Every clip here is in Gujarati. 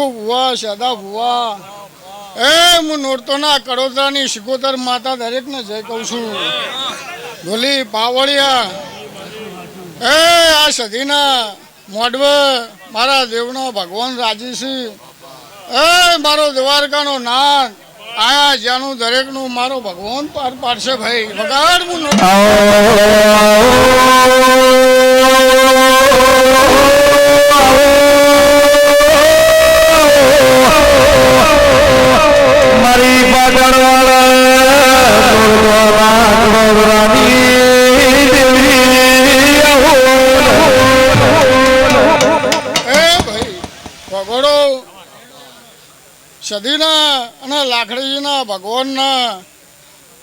ભાઈ અગુ ભુવા સદા ભુવા. એ, હું નોરતોના કડોદરાની સિકોતર માતા દરેકને જય કહું છું. ભોલી પાવળિયા. એ, આ સધીના મોડવ મારા દેવનો ભગવાન રાજીસિંહ એ, મારો દ્વારકાનો નાથ આયા જ્યાંનું દરેકનું મારો ભગવાન પાર પાડશે ભાઈ. વગાડ હું મારી પાટણ એ ભાઈ ભગોડો સદીના અને લાખડીજીના ભગવાનના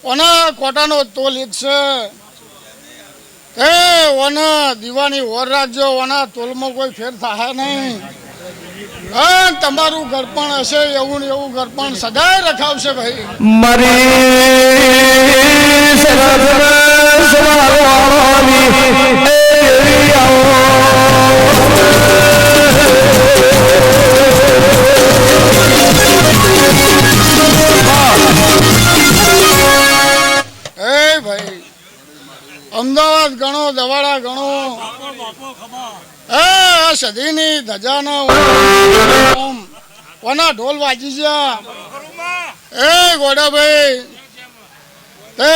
ઓના કોટાનો તોલ એક છે. એ ઓના દીવાની ઓર રાખજો, ઓના તોલમાં કોઈ ફેર થાય નહીં. તમારું ગરપણ હશે એવું ને એવું ગરપણ સદાય રખાવશે ભાઈ. મરી ભાઈ અમદાવાદ ગણો દવાડા ગણો. આ સદીની ધજાના કોના ઢોલ વાજી ગયા? એ, ગોડાભાઈ. એ,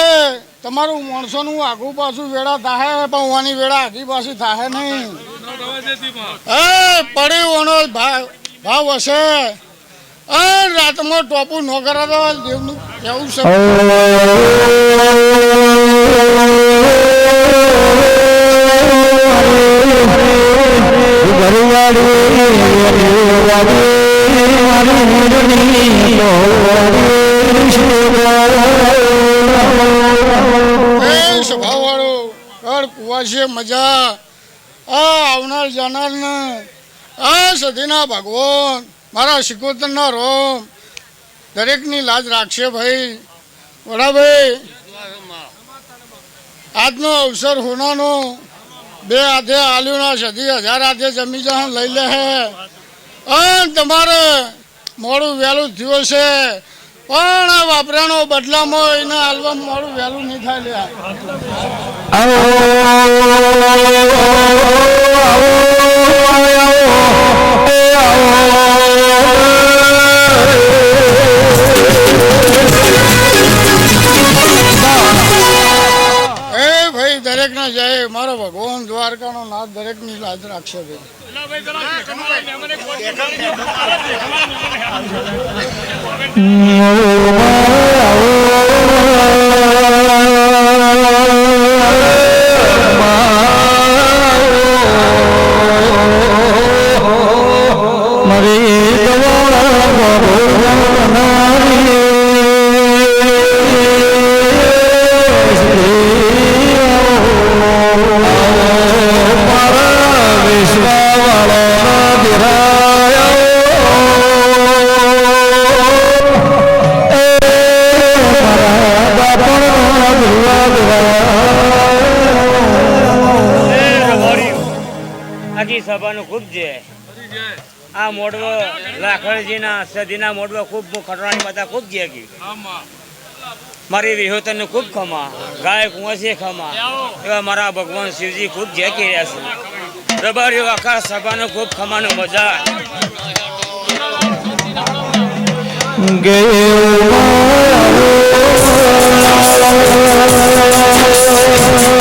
તમારું માણસોનું આગું પાછું વેળા થાય પણ વાની વેળા આગી પાછી થાય નહીં. એ, પડી ઓનો ભાવ ભાવ હશે. એ, રાતમાં ટોપું ન કરાતા દેવનું કેવું છે? કુવાશે મજા. આ આવનાર જાનાર આ સધીના ભગવાન, મારા શિકોતરના રોમ. દરેકની લાજ રાખશે ભાઈ. વડાભાઈ, આજનો અવસર હોનાનો. બે હાથે આલ્યુના સધી હજાર હાથે જમી જહાન લઈ લે અને તમારે મોડું વહેલું થયું છે પણ આ વાપરાનો બદલામાં એને આલ્બમ મોડું વહેલું નહીં થાય લ્યા એ દ્વારકાનો નાથ દરેકની લાજ રાખશે ભાઈ મોડવો ખૂબ ખટરાણી માતા ખૂબ છે મારી વિહોતરને ખૂબ ખમા. ગાય કુંવસી ખમા. એવા મારા ભગવાન શિવજી ખૂબ જે રહ્યા છે. રબારીઓ આખા સભાનો ખૂબ ખમાનો મજા અવજી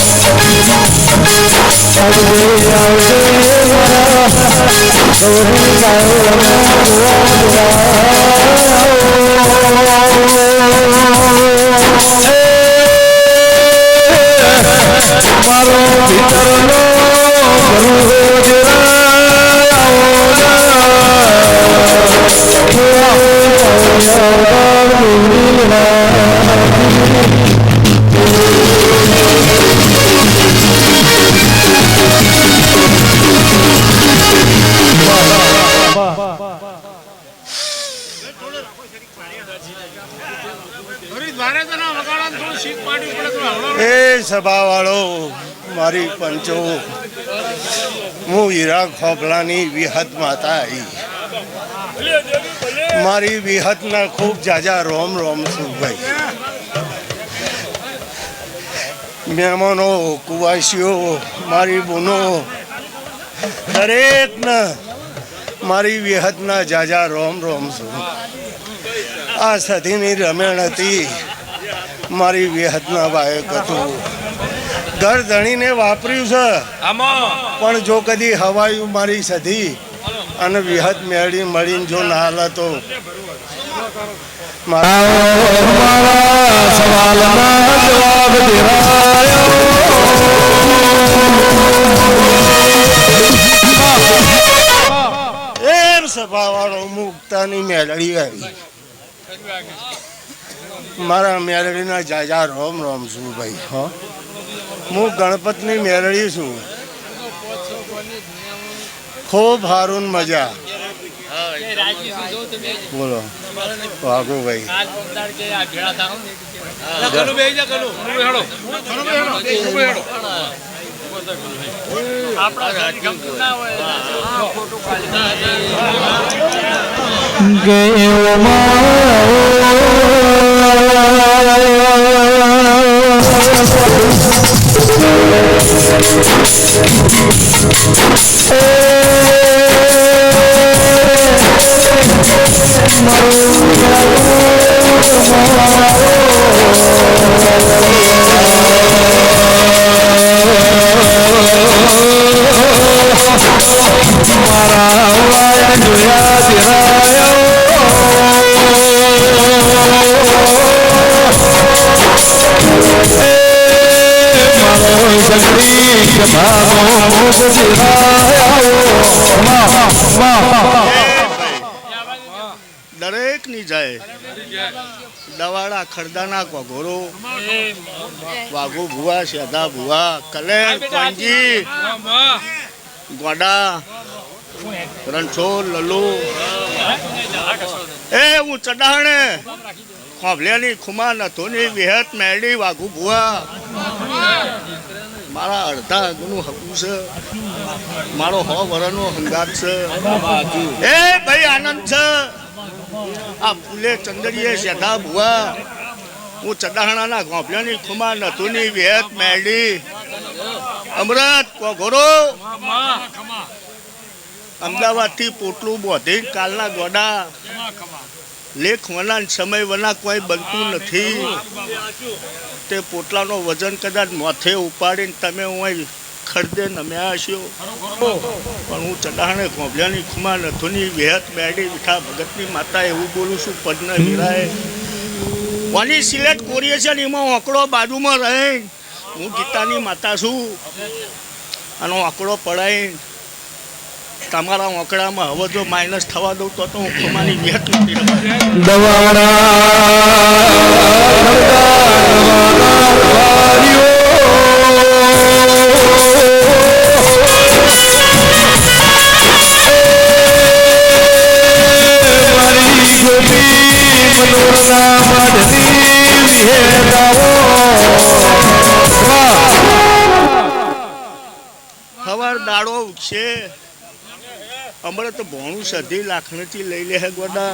Oh, મારી પંચો હું હીરા ખોપલાની વિહત માતા આવી મારી વિહતના ખૂબ જાજા રોમ રોમ છું ભાઈ. મહેમાનો, કુવાસીઓ, મારી બુનો, દરેકના મારી વિહતના જાજા રોમ રોમ છું. આ સધીની રમેણ હતી. મારી વિહતના બાયક હતું. ઘર ધણીને વાપર્યું છે. પણ જો કદી હવાયું મારી સધી અને વિહત મેળી મળીને જો ના મારા સવાલના જવાબ દેવાયો. એમ સભાવાળો મુક્તાની મેળડી આવી. મારા મેળડીના જાજા રોમ રોમ છું ભાઈ હો. હું ગણપતની મેળડી છું. ખૂબ હારું મજા. બોલો. વાઘુ ભાઈ. ગયો મારા દવાડા ખરદાના કોઘોરો વાઘો ભુવા, શેધા ભુવા, કલેર, કોંજી, ગોડા, રણછોડ લલુ એ હું ચડાણે ખોભલિયાની ખુમા નથોની વિહત મેળી વાઘુ ભુવા. મારા અડધા આગનું હકું છે. મારો હો વરનો હંગાત છે. એ ભાઈ આનંદ છે. આ ફૂલે ચંદડીએ શેઠા ભુવા. હું ચડાણાના ગોભલિયાની ખુમા નથુની વિહત મેળી અમરત, કોઘોરો. અમદાવાદથી પોટલું બોધી કાલના ગોડા. લેખ વના સમય વના કોઈ બનતું નથી. તે પોટલાનો વજન કદાચ માથે ઉપાડીને તમે હું ખરદે નમ્યા હશો. પણ હું ચડાણે ગોભલિયાની ખુમા નથુની વેહત બેડી વિઠા ભગતની માતા એવું બોલું છું પદ્ન હીરાએ વાની સિલેટ કોરીએ છે ને એમાં આંકડો બાજુમાં રહે. હું ગીતાની માતા છું. અને આંકડો પડાય. તમારા આંકડામાં હવે જો માઇનસ થવા દઉં તો તો હું ખુમાની વેહત નથી. સધી લાખણીથી લઈ લે ગોડા.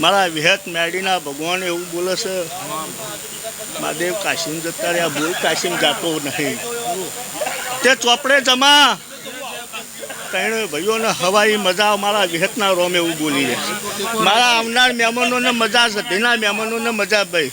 મારા વિહત મેડીના ભગવાન એવું બોલે છે, મહાદેવ, કાશીમ જતા રહ્યા, ભૂલ કાશીમ જાતો નહીં. તે ચોપડે જમા. તેણે ભાઈઓને હવાઈ મજા, મારા વિહતના રોમ એવું બોલી છે. મારા આવનાર મહેમાનોને મજા સધીના મહેમાનોને મજા ભાઈ.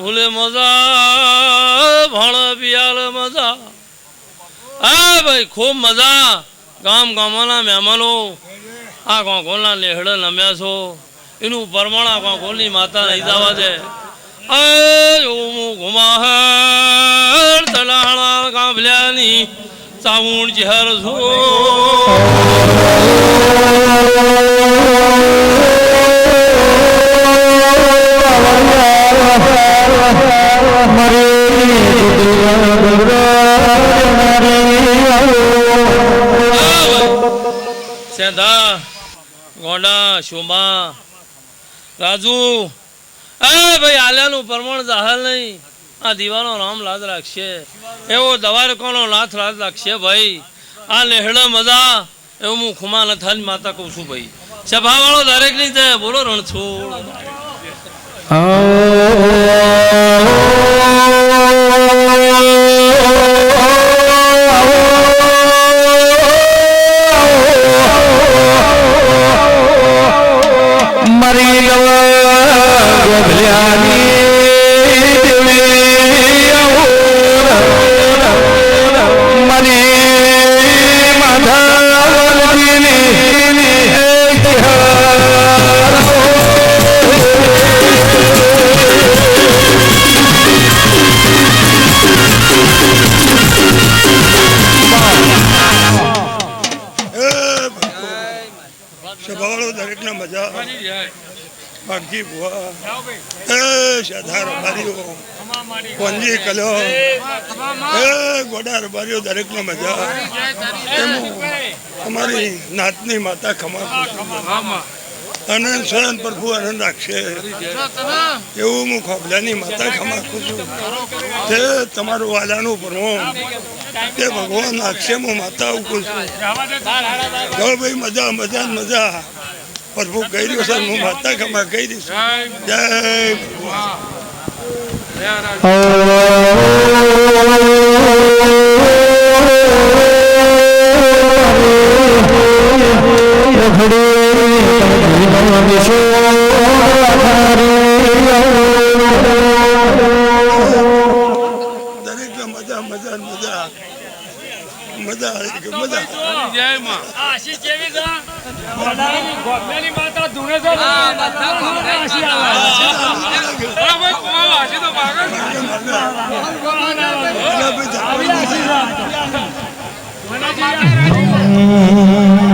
ભૂલે મજા, ભણ પિયાલ મજા. હા ભાઈ ખૂબ મજા. ગામ ગામના મહેમાનો, આ કોંકોલના લેહડે નમ્યા છો. એનું પરમાણ કોંકોલની માતા નહીં જવા દે. ઘુમાહર તલાણા કાંભલ્યાની ચાવુણ ચહેર છું. સેંધા ગોંડા શોમા રાજુ પ્રમાણ જાહેર નહીં. આ દીવાનો રામ લાદ રાખશે. એવો દવારકોનો નાથ લાદ રાખશે ભાઈ. આ લેહડે મજા, એવું હું ખુમા નથાની માતા કહું છું ભાઈ. સભા વાળો દરેકની છે, બોલો રણછોડ. મરી મરી કોંજી કલો. એ ગોડા રબારીઓ દરેકને મજા. એમાં અમારી નાતની માતા ખમા આનંદ સ્વયં પ્રભુ આનંદ રાખશે. એવું હું ખોબલાની માતા ખમા છું. તે તમારું વાલાનું ભણવું તે ભગવાન રાખશે હું માતા ઉકું છું. જો ભાઈ મજા મજા મજા. પ્રભુ કહી રહ્યો સર હું માતા ખમા કહી દઈશ. જય ભગવાન. દરેક મજા મજા મજા મજા આવી ગઈ, મજા હે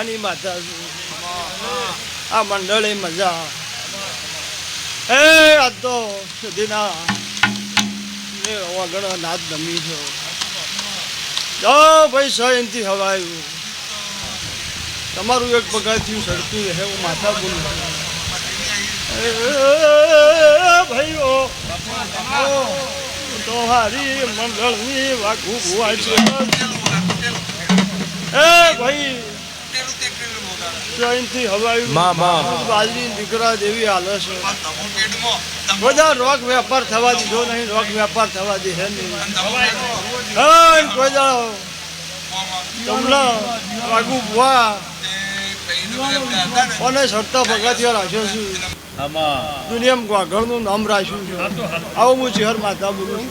હું માતા છું આ મંડળી મજા. હે આ તો સુધીના. ને વગર નાથ નમી થયો જો ભાઈ સયંતી હવાયું. તમારું એક પગાથિયું સડતું હે હું માથા બોલું. ભાઈઓ. તમારી મંડળની વાઘું ભુવા છે. એ, ભાઈ. જયંતી હવાયું બાલની દીકરા જેવી હાલે છે બધા રોક વેપાર થવા દીધો નહીં રોક વેપાર થવા દે હે નહીં કોઈ દાડો કમલા વાગુ ભુવા અને સરતા ભગાતિયા રાખ્યો છું દુનિયામાં વાઘણનું નામ રાખ્યું છે આવું હું ચેહર માતા બોલું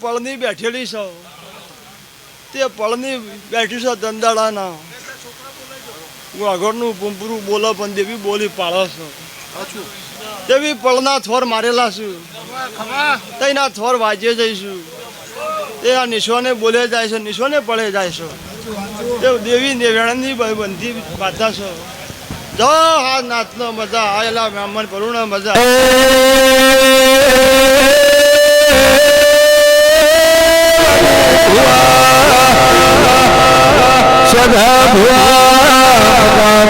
પળની બેઠેલી છે. તે પળની બેઠી છે દંદાળાના આગળનું પૂંપરું બોલો પણ દેવી બોલી પાડો છો. તેવી પળના થોર મારેલા છું. તેના થોર વાજે જઈશું. તે આ નિશોને બોલે જાય છે, નિશોને પડે જાય છે. તે દેવી નેવેણની બંધી પાતા છે. જો હા નાથનો મજા આયેલા બ્રાહ્મણ પરુણ મજા. સદા ભુવા.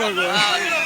ભગવાન.